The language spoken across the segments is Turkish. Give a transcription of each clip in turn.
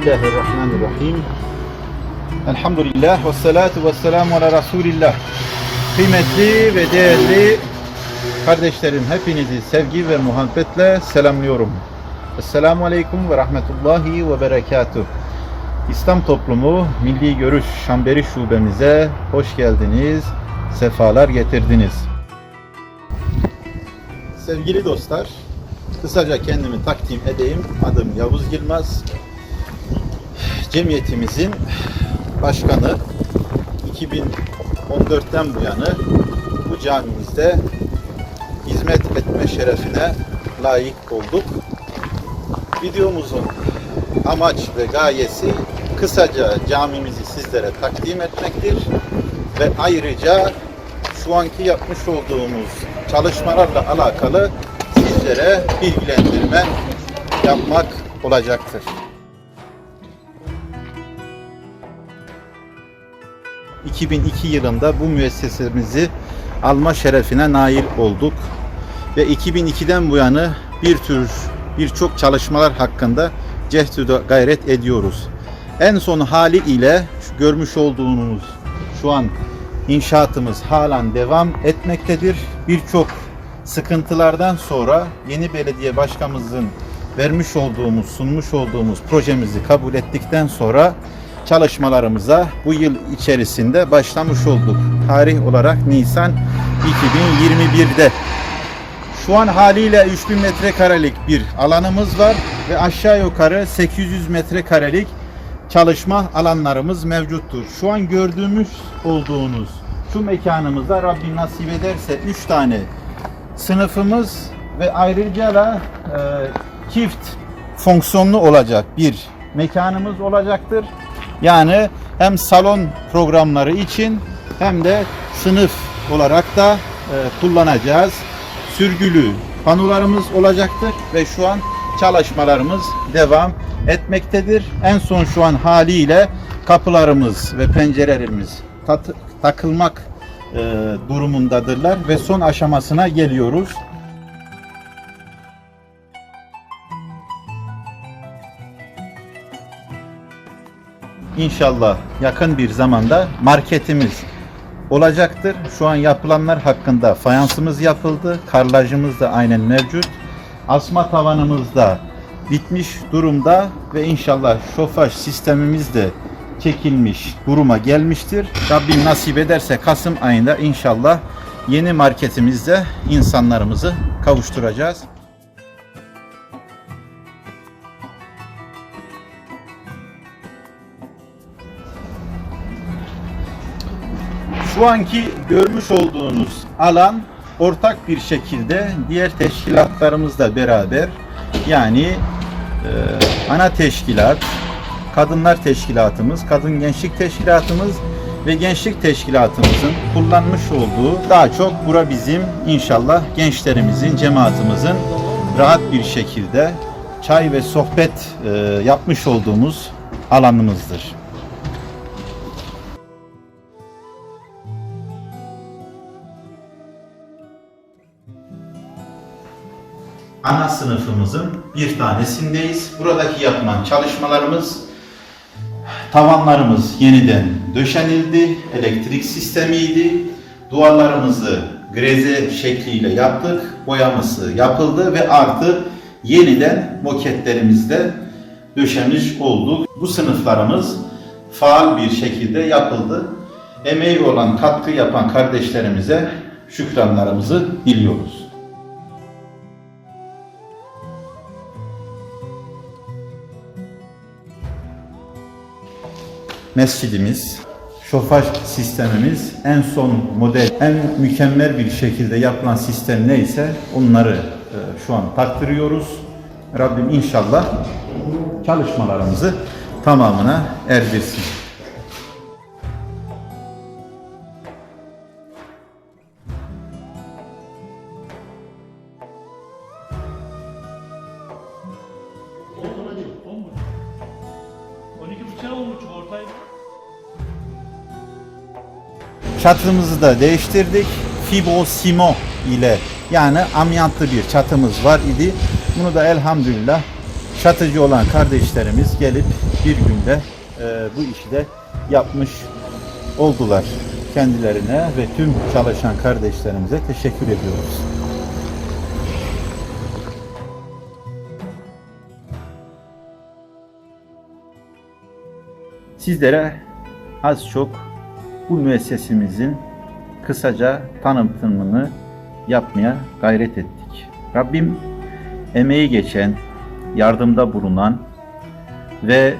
Bismillahirrahmanirrahim. Elhamdülillah ve salatu ve selamu ala Resulillah. Kıymetli ve değerli kardeşlerim hepinizi sevgi ve muhabbetle selamlıyorum. Esselamu Aleyküm ve Rahmetullahi ve Berekatuh. İslam Toplumu Milli Görüş Şamberi Şubemize hoş geldiniz, sefalar getirdiniz. Sevgili dostlar, kısaca kendimi takdim edeyim. Adım Yavuz Yılmaz. Cemiyetimizin başkanı 2014'ten bu yana bu camimizde hizmet etme şerefine layık olduk. Videomuzun amaç ve gayesi kısaca camimizi sizlere takdim etmektir ve ayrıca şu anki yapmış olduğumuz çalışmalarla alakalı sizlere bilgilendirme yapmak olacaktır. 2002 yılında bu müessesemizi alma şerefine nail olduk ve 2002'den bu yana bir tür birçok çalışmalar hakkında cehdü gayret ediyoruz. En son hali ile şu görmüş olduğunuz şu an inşaatımız halen devam etmektedir. Birçok sıkıntılardan sonra yeni belediye başkanımızın vermiş olduğumuz, sunmuş olduğumuz projemizi kabul ettikten sonra çalışmalarımıza bu yıl içerisinde başlamış olduk. Tarih olarak Nisan 2021'de. Şu an haliyle 3000 metrekarelik bir alanımız var ve aşağı yukarı 800 metrekarelik çalışma alanlarımız mevcuttur. Şu an gördüğümüz olduğunuz şu mekanımızda Rabbim nasip ederse 3 tane sınıfımız ve ayrıca da e, çift fonksiyonlu olacak bir mekanımız olacaktır. Yani hem salon programları için hem de sınıf olarak da e, kullanacağız. Sürgülü panolarımız olacaktır ve şu an çalışmalarımız devam etmektedir. En son şu an haliyle kapılarımız ve pencerelerimiz takılmak e, durumundadırlar ve son aşamasına geliyoruz. İnşallah yakın bir zamanda marketimiz olacaktır. Şu an yapılanlar hakkında fayansımız yapıldı. Karlajımız da aynen mevcut. Asma tavanımız da bitmiş durumda ve inşallah şofaj sistemimiz de çekilmiş duruma gelmiştir. Rabbim nasip ederse Kasım ayında inşallah yeni marketimizde insanlarımızı kavuşturacağız. Şu anki görmüş olduğunuz alan ortak bir şekilde diğer teşkilatlarımızla beraber yani e, ana teşkilat, kadınlar teşkilatımız, kadın gençlik teşkilatımız ve gençlik teşkilatımızın kullanmış olduğu daha çok bura bizim inşallah gençlerimizin, cemaatimizin rahat bir şekilde çay ve sohbet e, yapmış olduğumuz alanımızdır. Ana sınıfımızın bir tanesindeyiz. Buradaki yapılan çalışmalarımız tavanlarımız yeniden döşenildi. Elektrik sistemiydi. Duvarlarımızı greze şekliyle yaptık. Boyaması yapıldı ve artı yeniden moketlerimizde döşemiş olduk. Bu sınıflarımız faal bir şekilde yapıldı. Emeği olan, katkı yapan kardeşlerimize şükranlarımızı diliyoruz. Mescidimiz, şofaj sistemimiz en son model, en mükemmel bir şekilde yapılan sistem neyse onları e, şu an taktırıyoruz. Rabbim inşallah çalışmalarımızı tamamına erdirsin. Çatımızı da değiştirdik. Fibo Simo ile yani amyantlı bir çatımız var idi. Bunu da elhamdülillah çatıcı olan kardeşlerimiz gelip bir günde e, bu işi de yapmış oldular. Kendilerine ve tüm çalışan kardeşlerimize teşekkür ediyoruz. Sizlere az çok bu müessesemizin kısaca tanıtımını yapmaya gayret ettik. Rabbim emeği geçen, yardımda bulunan ve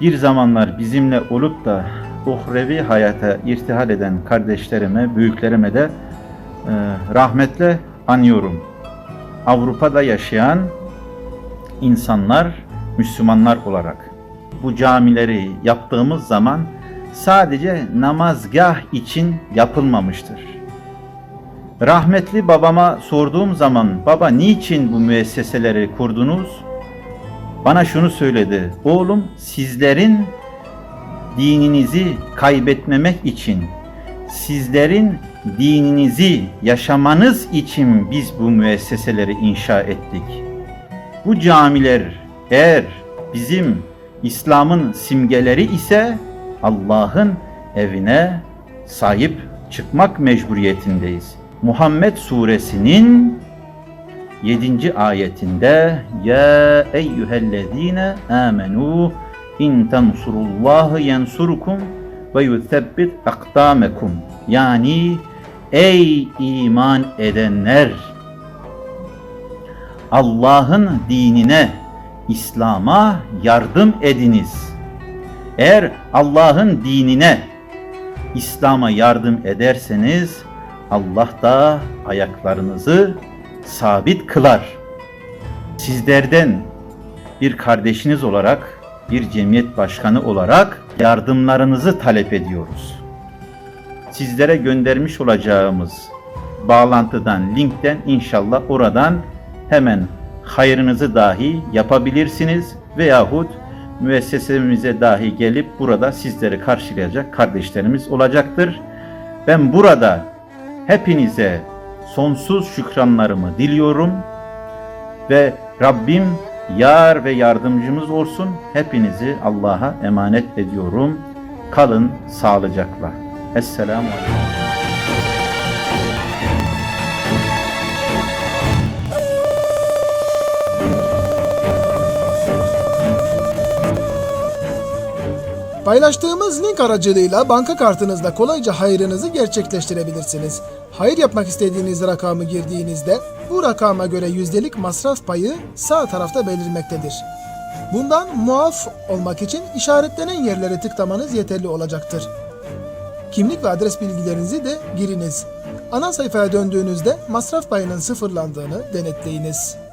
bir zamanlar bizimle olup da uhrevi hayata irtihal eden kardeşlerime, büyüklerime de e, rahmetle anıyorum. Avrupa'da yaşayan insanlar, Müslümanlar olarak bu camileri yaptığımız zaman sadece namazgah için yapılmamıştır. Rahmetli babama sorduğum zaman baba niçin bu müesseseleri kurdunuz? Bana şunu söyledi. Oğlum sizlerin dininizi kaybetmemek için, sizlerin dininizi yaşamanız için biz bu müesseseleri inşa ettik. Bu camiler eğer bizim İslam'ın simgeleri ise Allah'ın evine sahip çıkmak mecburiyetindeyiz. Muhammed suresinin 7. ayetinde Ya eyyühellezine amenu in tansurullahi yensurukum ve yuthebbit akdamekum yani ey iman edenler Allah'ın dinine İslam'a yardım ediniz. Eğer Allah'ın dinine, İslam'a yardım ederseniz Allah da ayaklarınızı sabit kılar. Sizlerden bir kardeşiniz olarak, bir cemiyet başkanı olarak yardımlarınızı talep ediyoruz. Sizlere göndermiş olacağımız bağlantıdan, linkten inşallah oradan hemen hayrınızı dahi yapabilirsiniz veyahut müessesemize dahi gelip burada sizleri karşılayacak kardeşlerimiz olacaktır. Ben burada hepinize sonsuz şükranlarımı diliyorum ve Rabbim yar ve yardımcımız olsun. Hepinizi Allah'a emanet ediyorum. Kalın sağlıcakla. Esselamu Aleyküm. Paylaştığımız link aracılığıyla banka kartınızla kolayca hayrınızı gerçekleştirebilirsiniz. Hayır yapmak istediğiniz rakamı girdiğinizde bu rakama göre yüzdelik masraf payı sağ tarafta belirmektedir. Bundan muaf olmak için işaretlenen yerlere tıklamanız yeterli olacaktır. Kimlik ve adres bilgilerinizi de giriniz. Ana sayfaya döndüğünüzde masraf payının sıfırlandığını denetleyiniz.